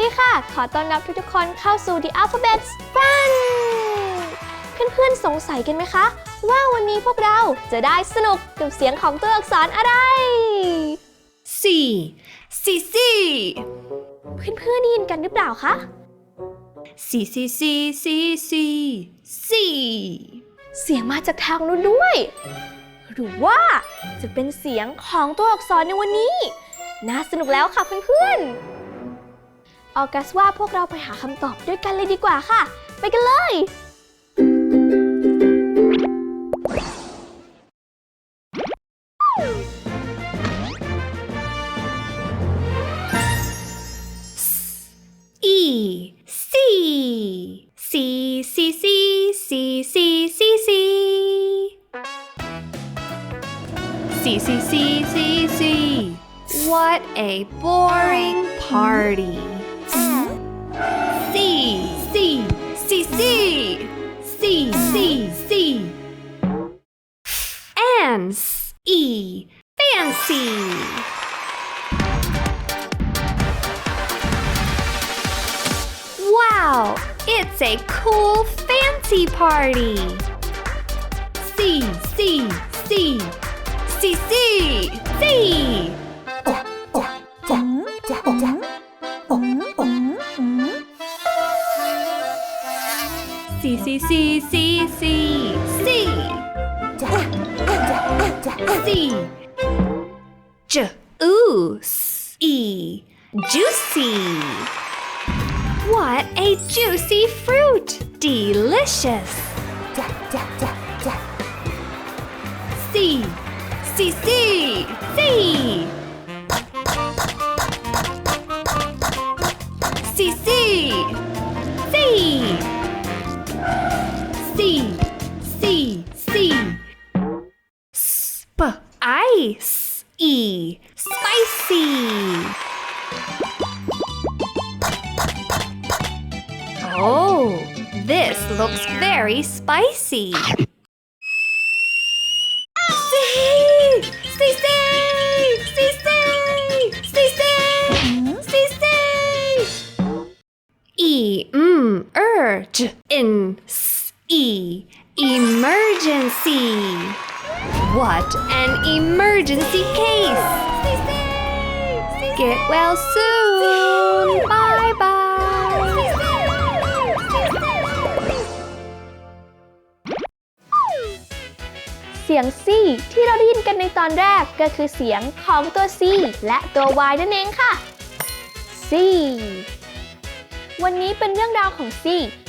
ดีค่ะ ขอต้อนรับทุกๆคนเข้าสู่ The Alphabet Fun เพื่อนๆสงสัยกันไหมคะ ว่าวันนี้พวกเราจะได้สนุกกับเสียงของตัวอักษรอะไร C C C เพื่อนๆได้ยินกันหรือเปล่าคะ C C C C C C เสียงมาจากทางนู้นด้วย หรือว่าจะเป็นเสียงของตัวอักษรในวันนี้ น่าสนุกแล้วค่ะเพื่อนๆ ออกัสว่าพวกเราไปหาคำตอบด้วยกันเลยดีกว่าค่ะ ไปกันเลย E C C C C C C C C C C C C C What a boring party C C C C Ants E Fancy Wow, it's a cool fancy party. C C C C C C. C C C C C. C. C. J ooh S E. Juicy. What a juicy fruit! Delicious! C. C C C E spicy Oh, this looks very spicy. ในตอนแรกก็คือเสียงของตัว C และตัว Y นั่นเองค่ะ C วันนี้เป็นเรื่องราวของ C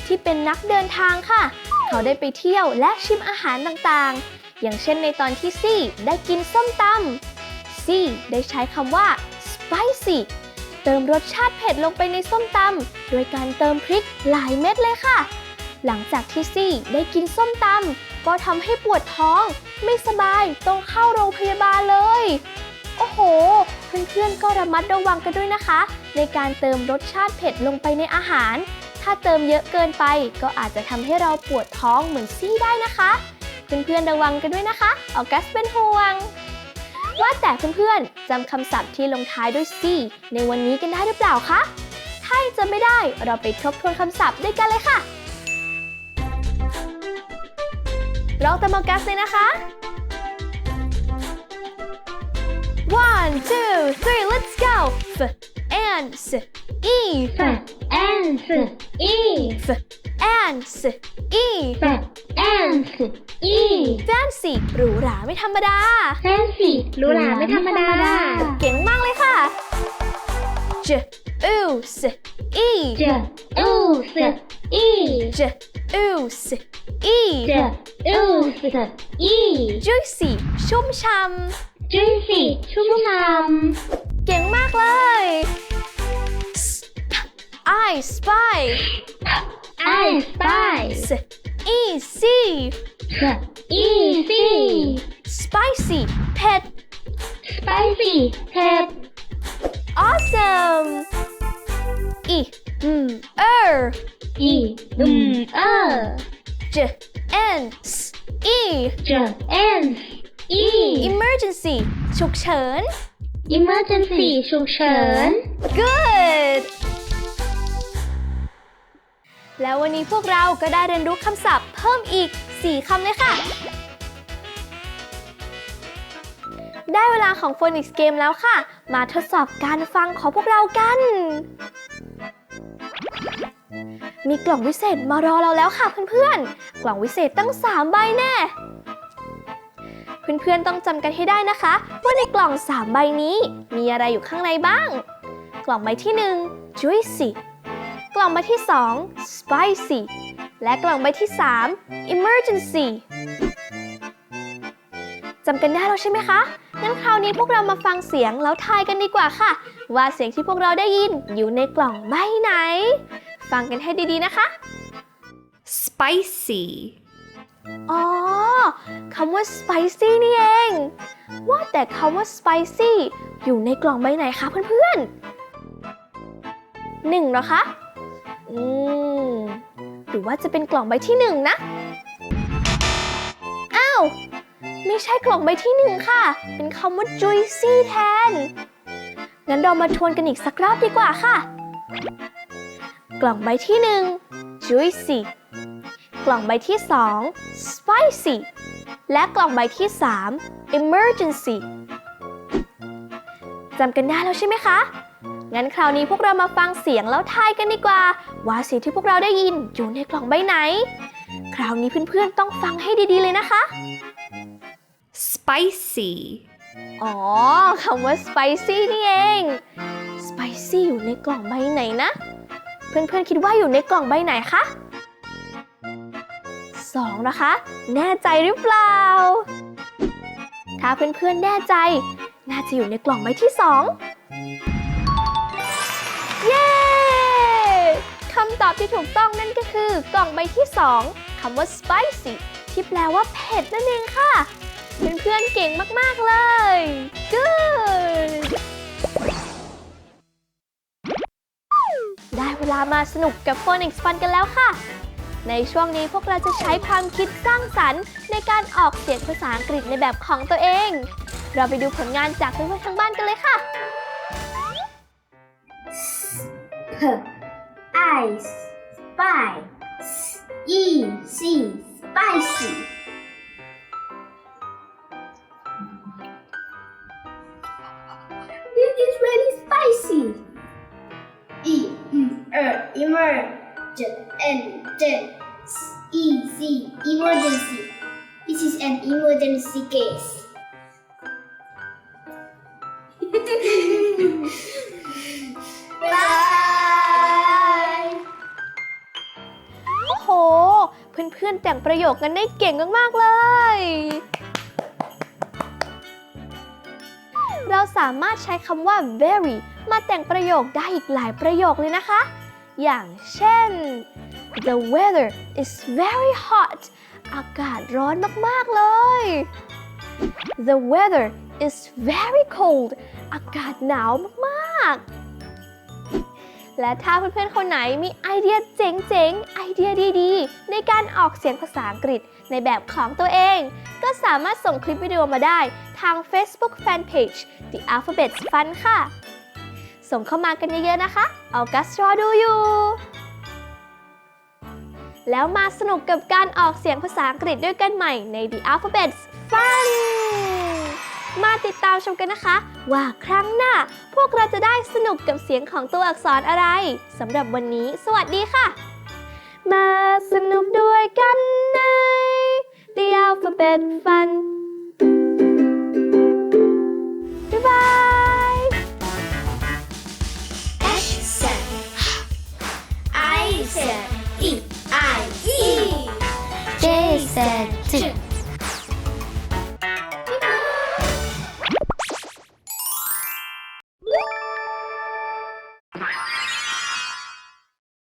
ที่เป็นนักเดินทางค่ะ เขาได้ไปเที่ยวและชิมอาหารต่างๆ อย่างเช่นในตอนที่ C ได้กินส้มตำ C ได้ใช้คำว่า spicy เติมรสชาติเผ็ดลงไปในส้มตำโดยการเติมพริกหลายเม็ดเลยค่ะ หลังจากที่ซี่ได้กินส้มตำ ก็ทำให้ปวดท้อง ไม่สบายต้องเข้าโรงพยาบาลเลย โอ้โห เพื่อนๆก็ระมัดระวังกันด้วยนะคะ ในการเติมรสชาติเผ็ดลงไปในอาหาร ถ้าเติมเยอะเกินไป ก็อาจจะทำให้เราปวดท้องเหมือนซี่ได้นะคะ เพื่อนๆระวังกันด้วยนะคะออกัสเป็นห่วงว่าแต่เพื่อนๆจำคำศัพท์ที่ลงท้ายด้วย C ในวันนี้กันได้หรือเปล่าคะ ถ้าจำไม่ได้เราไปทบทวนคำศัพท์ด้วยกันเลยค่ะ ลองตามออกัสเลยนะคะ one two three let's go f and s e F and S E f and s e F and S E fancy หรูหราไม่ธรรมดา Fancy หรูหราไม่ธรรมดา เก่งมากเลยค่ะ j u s e J U S E j ooze e ooze e. Juicy. ชุ่มช่ำ juicy. ชุ่มช่ำเก่งมากเลย I spy I spy easy spicy pet. Spicy pet. Awesome. E. M R E อืมเออ J N S E J N E emergency ฉุกเฉิน Emergency ฉุกเฉิน good แล้ววันนี้พวกเราก็ได้เรียนรู้คำศัพท์เพิ่มอีก 4 คำเลยค่ะ ได้เวลาของ Phonics Game แล้วค่ะ มาทดสอบการฟังของพวกเรากัน มีกล่องวิเศษมารอเราแล้วค่ะเพื่อนๆ กล่องวิเศษตั้ง 3 ใบแน่ เพื่อนๆต้องจำกันให้ได้นะคะ ว่าในกล่อง 3 ใบนี้ มีอะไรอยู่ข้างในบ้าง กล่องใบที่ 1 juicy กล่องใบที่ 2 spicy และกล่องใบที่ 3 emergency จำกันได้แล้วใช่ไหมคะ งั้นคราวนี้พวกเรามาฟังเสียงแล้วทายกันดีกว่าค่ะ ว่าเสียงที่พวกเราได้ยินอยู่ในกล่องใบไหน ฟังกันให้ดีๆนะคะ spicy อ๋อคำว่า spicy นี่เอง ว่าแต่คำว่า spicy อยู่ในกล่องใบไหนคะเพื่อนๆหนึ่งเหรอคะ อืม หรือว่าจะเป็นกล่องใบที่หนึ่งนะ อ้าว ไม่ใช่กล่องใบที่หนึ่งค่ะ เป็นคำว่า juicy แทน งั้นเรามาทวนกันอีกสักรอบดีกว่าค่ะ กล่องใบที่หนึ่ง juicy กล่องใบที่2 spicy และกล่องใบที่3 emergency จำกันได้แล้วใช่ไหมคะ งั้นคราวนี้พวกเรามาฟังเสียงแล้วทายกันดีกว่า ว่าเสียงที่พวกเราได้ยินอยู่ในกล่องใบไหน คราวนี้เพื่อนๆต้องฟังให้ดีๆเลยนะคะ spicy อ๋อคำว่า spicy นี่เอง spicy อยู่ในกล่องใบไหนนะ เพื่อนๆคิดว่าอยู่ในกล่องใบไหนคะสองนะคะ แน่ใจหรือเปล่า ถ้าเพื่อนๆแน่ใจ น่าจะอยู่ในกล่องใบที่สองเย้คำตอบที่ถูกต้องนั่นก็คือกล่องใบที่สองคำว่า spicy ที่แปลว่าเผ็ดนั่นเองค่ะ เพื่อนๆเก่งมากๆเลย good ได้เวลามาสนุกกับ Phonics Fun กันแล้วค่ะ ในช่วงนี้พวกเราจะใช้ความคิดสร้างสรรค์ ในการออกเสียงภาษาอังกฤษในแบบของตัวเอง เราไปดูผลงานจากเพื่อนๆทางบ้านกันเลยค่ะ P I spy E C spicy R emergent and then E C emergency This is an emergency case Bye โอ้โห เพื่อนๆแต่งประโยคกันได้เก่งมากๆเลย เราสามารถใช้คำว่า very มาแต่งประโยคได้อีกหลายประโยคเลยนะคะ อย่างเช่น the weather is very hot อากาศร้อนมาก ๆ เลย the weather is very cold อากาศหนาวมาก ๆ และถ้าเพื่อน ๆ คนไหนมีไอเดียเจ๋ง ๆ ไอเดียดี ๆ ในการออกเสียงภาษาอังกฤษในแบบของตัวเอง ก็สามารถส่งคลิปวิดีโอมาได้ทาง Facebook Fanpage The Alphabet Fun ค่ะ ส่งเข้ามากันเยอะๆนะคะออกัสรอดูอยู่ แล้วมาสนุกกับการออกเสียงภาษาอังกฤษด้วยกันใหม่ใน The Alphabet Fun มาติดตามชมกันนะคะ ว่าครั้งหน้า พวกเราจะได้สนุกกับเสียงของตัวอักษรอะไรสำหรับวันนี้ สวัสดีค่ะ มาสนุกด้วยกันใน The Alphabet Fun